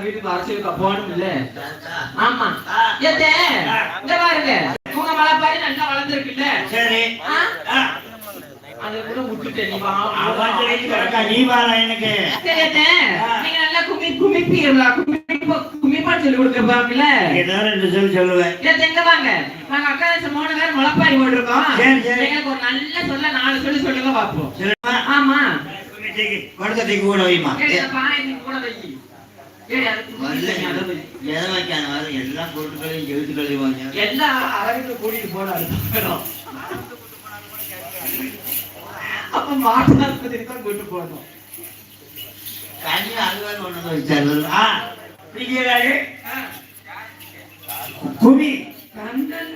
வீட்டுக்கு அரசியலுக்கு போகணும் இல்ல ஆமா. ஏத்தே இங்க பாருங்க. உங்க மலைப்பாரி நல்லா வளர்ந்துருக்குல்ல? சரி. ஆ? ஆ, அதை கூட விட்டுட்டேன் நீ வா அவன் சொல்லி கிடக்கா, நீ வாடா எனக்கு. சரி அண்ணே, நீங்க நல்லா கும்மி குமிப்பீங்களா கும்மிப்பாட்டு சொல்லி கொடுக்கப்பாங்கல்ல ஏதோ ரெண்டு சொல்லி சொல்லுவேன். ஏன் எங்க வாங்க. நாங்க அக்கா தேசம் மூணு பேர் முளைப்பாரி போட்டிருக்கோம். எங்களுக்கு ஒரு நல்ல சொல்ல நாலு சொல்லி சொல்லுங்க பாப்போம்? ஆமா. வடக்கத்தைக்கு கூட வைமா கூட வை ஏய், அதுக்கு முன்னாடி நீ அதை வை. எதை வைக்கான வர எல்லா பொருட்களையும் எழுத்து கழுவாங்க எல்லா அழகுக்கு கூட்டிட்டு போன அடுத்த. அப்ப மாட்டு தான் கூட்டு ஒன்று வச்சாரு. குமி கண்ணன்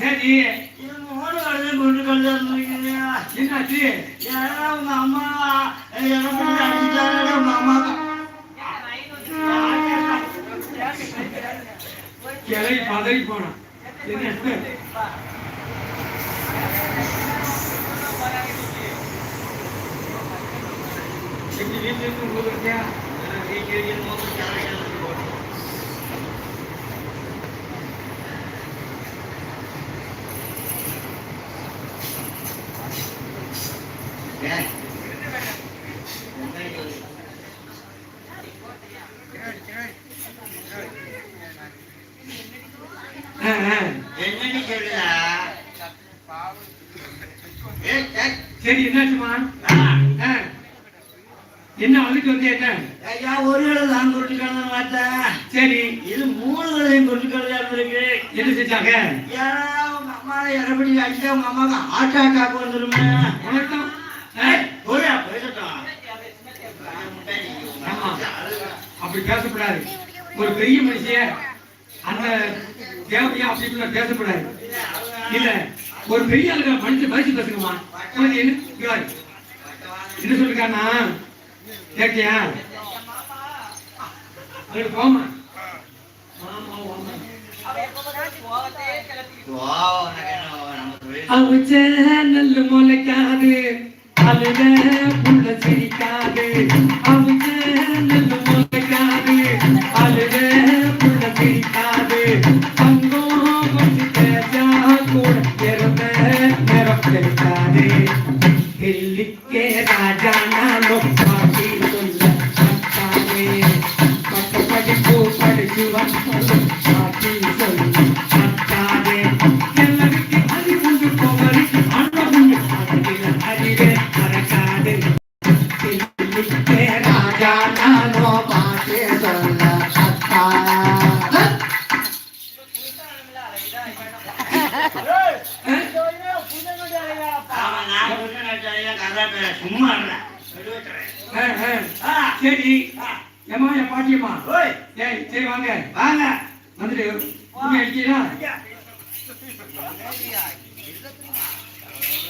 சரி மூணு வேளையும் போட்டு கழுவுறீங்க என்னாச்சு? யாரா உங்க அம்மா பதறி போனான் சரி என்னாச்சுமா. என்ன வந்துட்டு வந்து என்ன? ஐயா ஒரு சாங் போட்டு கழுவுற மாத்தா சரி. இது மூணு வேளையும் போட்டு கழுவாம இருக்கு என்ன செஞ்சாங்க? உங்க அம்மா இறப்படி அடிச்சா உங்க அம்மாவுக்கு ஹார்ட் அட்டாக் வந்துருமே? வணக்கம் போயா போயிட்டோம். அப்படி பேசக்கூடாது. ஒரு பெரிய மனுஷிய அந்த தேவையா அப்படி பேசக்கூடாது. இல்ல ஒரு பெரிய ஆளுங்க மனுஷன் மனுஷன் பேசுங்கம்மா என்ன? இங்க சொல்லிருக்கானா கேட்டியா? அங்க போமா ஆமா நல்ல முளைக்காது அழுத புள்ள சிரிக்காது. அவுச்ச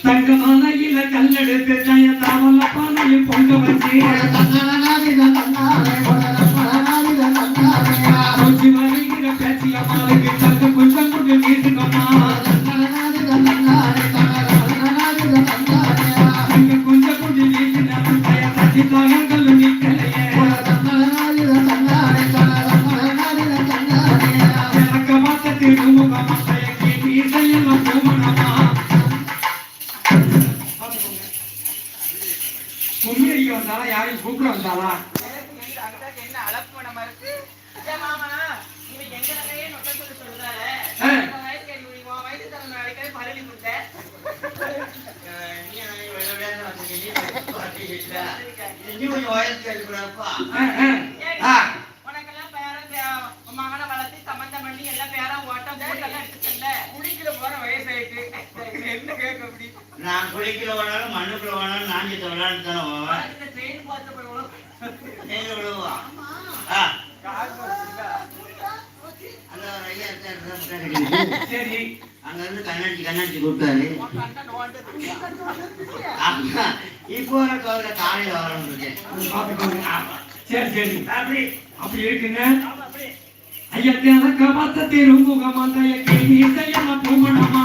தங்க மலையில கல்லெடுத்து தய தாவல பானையில் பொங்க வச்சு வருகிற பேச்சிய மாலுக்கு மகனை வளர்த்து சம்பந்தம் பண்ணி எல்லாம் பேரன் ஓட்டம் போட்டெல்லாம் குடிக்கிற போற வயசாயிட்டு. என்ன கேட்க அப்படி நான் குளிக்கிற வேணாலும் மண்ணுக்குள்ள வேணாலும் நாஞ்சிட்ட விளையாண்டு தானே போவேன் ட்ரெயின் பார்த்து போய் விழுவா அந்த ஐயா. சரி. அங்க இருந்து கண்ணாடி கண்ணாடி கூப்பிட்டாரு. இப்போ வர கவலை காலையில வரணும் சரி சரி. அப்படி. அப்படி இருக்குங்க. ஐயா மந்தைய கேட்டி செய்யலாம். பூமணமா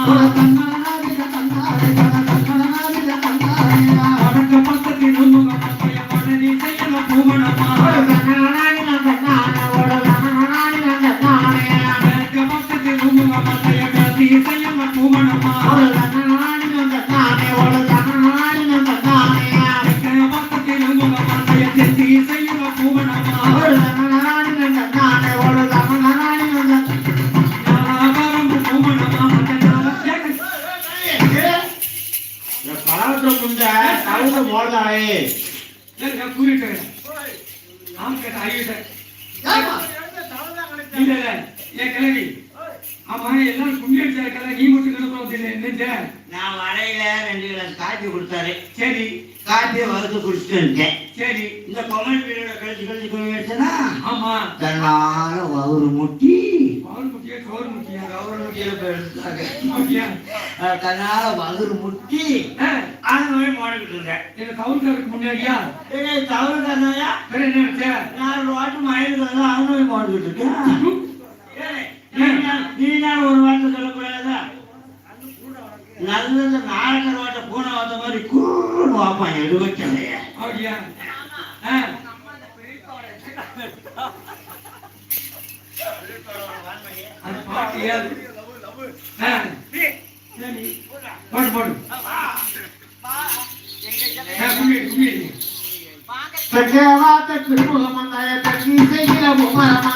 இல்ல இல்ல. ஏன் கிளவி ஆமா எல்லாரும் கும்மி அடிச்சா கிளவி நீ மட்டும் கிளம்புறது என்னஞ்ச நான் வரையில ரெண்டு கிளாஸ் காப்பி கொடுத்தாரு. சரி. காப்பியை வறுத்து குடிச்சிட்டு இருந்தேன் சரி. இந்த கொமல் பீரியட கழிச்சு கழிச்சு குடி வச்சனா ஆமா. தன்னால வவுறு முட்டி. முக்கிய சோறு முக்கிய கவுரு முட்டியில தன்னால வகுறு முட்டி. அந்த மாதிரி மாடிக்கிட்டு இருந்தேன் என்ன கவுண்டருக்கு முன்னாடியா? தவறு வச்ச நான் வாட்டு மயிலுக்கு வந்து அவனும் மாடிக்கிட்டு இருக்கேன். நான் ஒரு வார்த்தை சொல்லக்கூடாதா? நல்லது நாடகர் வாட்ட பூனை வாத்த மாதிரி கூன்னு வாப்பான் எடுவச்சலைய அப்படியா? அது பாட்டு ஏது? పడు పడు తక్కువ తక్కువ మందాయ తగ్గి చెయ్యము పరమా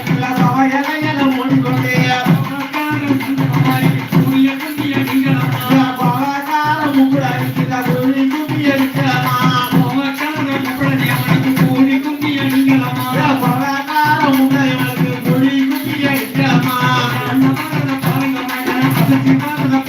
I don't know.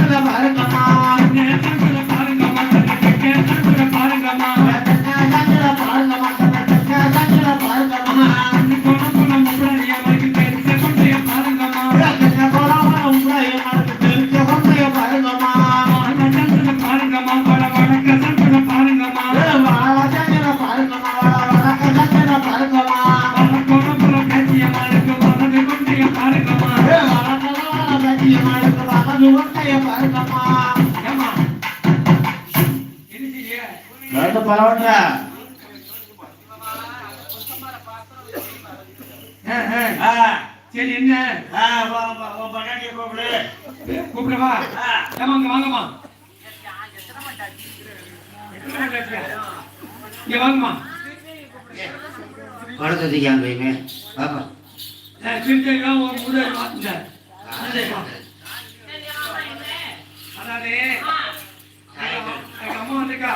看他们还能干。பரவாயில்ல சரி என்ன? கூப்பிடு. கூப்பிடுவா? வாங்க வாங்கம்மா. இங்க வாங்கம்மா. படத்தை தூக்கியாங்க இவன் பாப்பா கிரிக்கெட்லாம் ஒரு முதல் மாத்துங்க அதானே அம்மா வந்துக்கா